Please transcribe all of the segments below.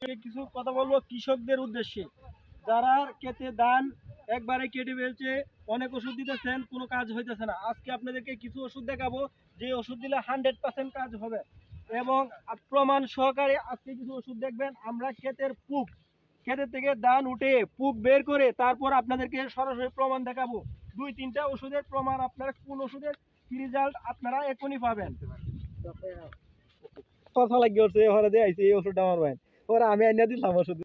কিছু কথা বলব কৃষকদের উদ্দেশ্যে। যারা কেটে ধান একবারে কেটে ফেলছে, অনেক ওষুধ দিতেছেন, কোনো কাজ হইতেছে না। আজকে আপনাদেরকে কিছু ওষুধ দেখাবো, যে ওষুধ দিলে হান্ড্রেড পার্সেন্ট কাজ হবে। এবং প্রমাণ সহকারে আজকে কিছু ওষুধ দেখবেন, আমরা ক্ষেতের পুক। ক্ষেতের থেকে ধান উঠে পুক বের করে তারপর আপনাদেরকে সরাসরি প্রমাণ দেখাবো। দুই, তিনটা ওষুধের প্রমাণ, আপনারা কোন ওষুধের রেজাল্ট আপনারা এখনই পাবেন। কথা লাগি ওরছে দিয়ে আইছে, এই ওষুধটা আমার ভাই ওরা আমি আইনা দিলাম ওষুধ।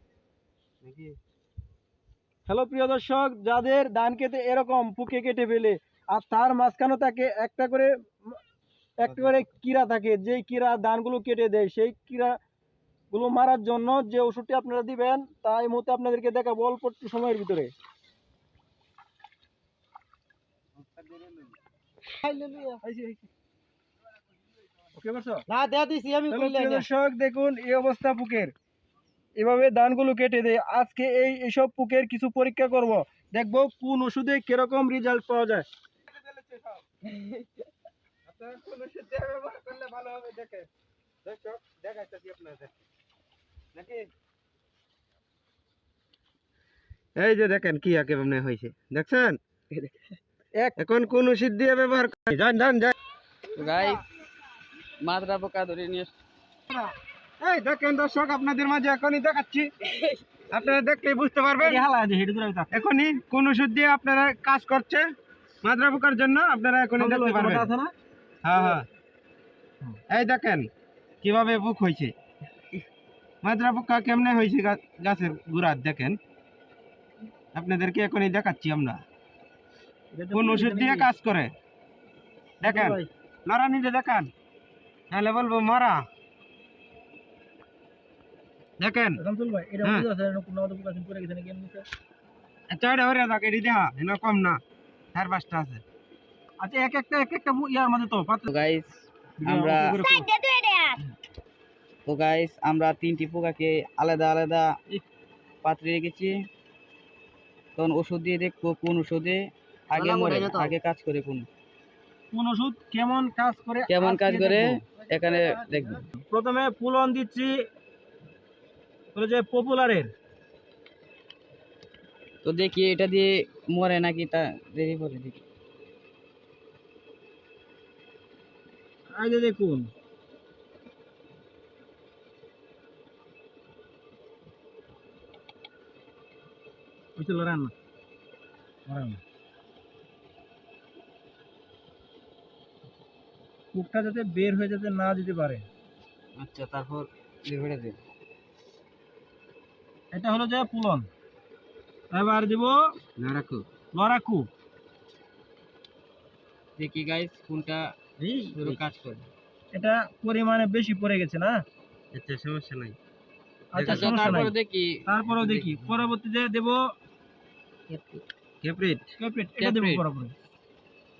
হ্যালো প্রিয় দর্শক যাদের ধান কেটে এরকম পুকে কেটে ফেলে আর তার মাঝখানে থাকে একটা করে একটা করে কিরা থাকে যে কিরা ধানগুলো কেটে দেয় সেই কিরা গুলো মারার জন্য যে ওষুধটি আপনারা দিবেন তা এই মুহূর্তে আপনাদেরকে দেখাবো অল্প একটু সময়ের ভিতরে। দর্শক দেখুন এই অবস্থা পুকের। এভাবে ধানগুলো কেটে দেয় আজকে এই এইসব পুকের কিছু পরীক্ষা করব। দেখব কোন ওষুধে কীরকম রেজাল্ট পাওয়া যায়। এই যে দেখেন কি আকে মনে হয়েছে। দেখছেন? এক এখন কোন ওষুধ দিয়ে ব্যবহার করে যান যান যান। গাইস মাদ্রা পোকা ধরে নিয়ে। এই দেখেন দর্শক আপনাদের মাঝে এখনই দেখাচ্ছি। আপনারা দেখলেই বুঝতে পারবেন। এখনই কোন ওষুধ দিয়ে আপনারা কাজ করছে মাদ্রা পোকার জন্য আপনারা এখনই দেখতে পারবেন। হ্যাঁ হ্যাঁ। এই দেখেন কীভাবে বুক হয়েছে। মাদ্রা পোকা কেমনে হয়েছে গাছের গুড়ার দেখেন। আপনাদেরকে এখনই দেখাচ্ছি আমরা। কোন ওষুধ দিয়ে কাজ করে। দেখেন মারা নিজে দেখান। তাহলে বলব মারা। দেখেন। ভাই এটা হ্যাঁ। বুঝা আছে কোন আমাদের পোকা পড়ে গেছে নাকি এমনিতে চারটা হরে থাকে এটি দেখা এনে কম না চার পাঁচটা আছে। আচ্ছা এক একটা এক একটা ইয়ার মধ্যে তো পাত্র গাইস আমরা তো গাইস আমরা তিনটি পোকাকে আলাদা আলাদা পাত্রে রেখেছি। তখন ওষুধ দিয়ে দেখব কোন ওষুধে আগে মরে আগে কাজ করে কোন। কোন ওষুধ কেমন কাজ করে কেমন কাজ করে এখানে দেখব। প্রথমে পুলন দিচ্ছি হলো যে পপুলারের তো দেখি এটা দিয়ে মরে নাকি তা দেরি করে দেখি। যে দেখুন। বুঝতে লড়ান না। লড়ান কুকটা যাতে বের হয়ে যাতে না যেতে পারে। আচ্ছা তারপর লিভারে দেব এটা হলো যে পুলন। এবার দিব রাখো লড়াকু। দেখি গাইস কোনটা পুরো কাজ করে। এটা পরিমাণে বেশি পড়ে গেছে না? আচ্ছা সমস্যা নাই। আচ্ছা তারপরে দেখি। তারপরেও দেখি। পরবর্তীতে দেব ক্যাপ্রিট। ক্যাপ্রিট। এটা দেব। পরবর্তী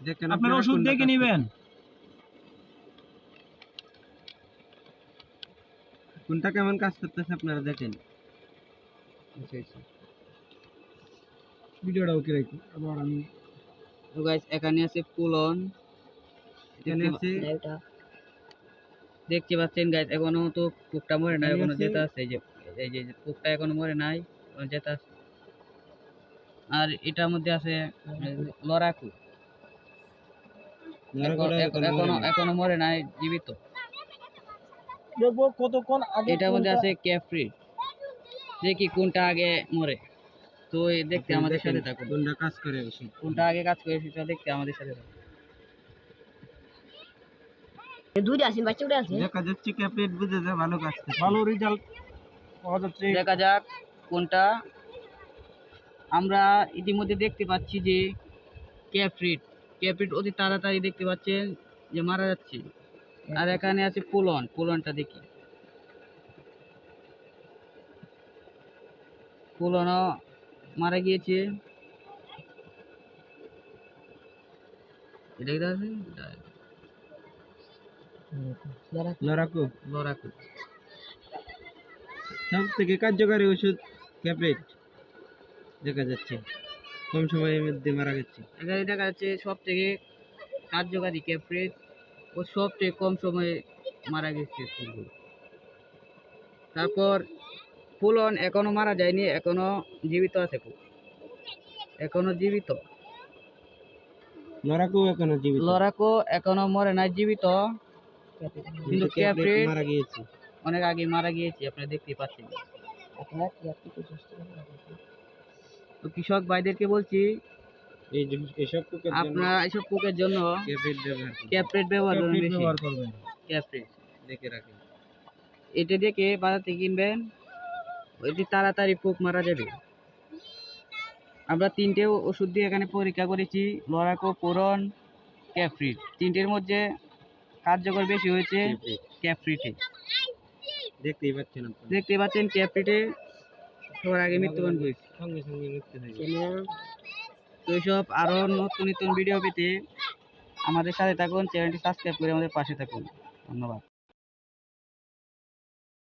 দেখেন আপনারা ওষুধ দেখে নেবেন। কোনটা কেমন কাজ করতেছে আপনারা দেখেন। ভিডিওটা ওকে রাখি আবার আমি তো গাইস এখানে আছে পুলন এখানে দেখতে আছে পা- দেখতে পাচ্ছেন গাইস এখনও তো পোকটা মরে নাই এখনও আছে- আছে এই যে এই যে যে পোকটা এখনও মরে নাই এখনও আছে। আর এটার মধ্যে আছে লড়াকু। এখন- এখন- এখনও এখনও মরে নাই জীবিত। দেখব কতক্ষণ আগে এটার মধ্যে আছে ক্যাফ্রি দেখি কোনটা আগে মরে। তো দেখতে আমাদের সাথে থাকুন। কোনটা কাজ করে ওষুধ কোনটা আগে কাজ করে সেটা দেখতে আমাদের সাথে থাকুন। দেখা যাচ্ছে ক্যাপ্রিট বুঝেছে ভালো কাজ করছে ভালো রেজাল্ট পাওয়া যাচ্ছে। দেখা যাক কোনটা। আমরা ইতিমধ্যে দেখতে পাচ্ছি যে ক্যাপ্রিট ক্যাপ্রিট অতি তাড়াতাড়ি দেখতে পাচ্ছেন যে মারা যাচ্ছে। আর এখানে আছে পুলন পুলনটা দেখি। পুলনও মারা গিয়েছে। লড়াকু লড়াকু সব থেকে কার্যকারী ওষুধ ক্যাপ্রিট দেখা যাচ্ছে। কম সময়ের মধ্যে মারা গেছে। এখানে দেখা যাচ্ছে সব থেকে কার্যকারী ক্যাপ্রেট ও সব থেকে কম সময়ে মারা গেছে তারপর ফুলন এখনও মারা যায়নি এখনও জীবিত আছে খুব। এখনও জীবিত। লড়াকু এখনও জীবিত। লড়াকো এখনও মরে নাই জীবিত। কিন্তু ক্যাপ্রিট মারা গিয়েছে। অনেক আগে মারা গিয়েছে আপনারা দেখতেই পাচ্ছেন। তো কৃষক ভাইদেরকে বলছি এই যে এসব পোকের জন্য আপনারা এসব পোকের জন্য ক্যাপ্রিট ব্যবহার করবেন। ক্যাপ্রেট দেখে রাখেন। এটা দেখে বাজার থেকে কিনবেন। ওইটি তাড়াতাড়ি পোক মারা যাবে। আমরা তিনটে ওষুধ দিয়ে এখানে পরীক্ষা করেছি লরাকো পুরন ক্যাফ্রিট। তিনটের মধ্যে কার্যকর বেশি হয়েছে। ক্যাফ্রিটে। দেখতেই পাচ্ছেন আপনারা। দেখতে পাচ্ছেন ক্যাফ্রিটে সবার আগে মৃত্যুবরণ করেছে। সঙ্গে সঙ্গে মৃত্যু তো এইসব আরও নতুন নতুন ভিডিও পেতে আমাদের সাথে থাকুন চ্যানেলটি সাবস্ক্রাইব করে আমাদের পাশে থাকুন। ধন্যবাদ।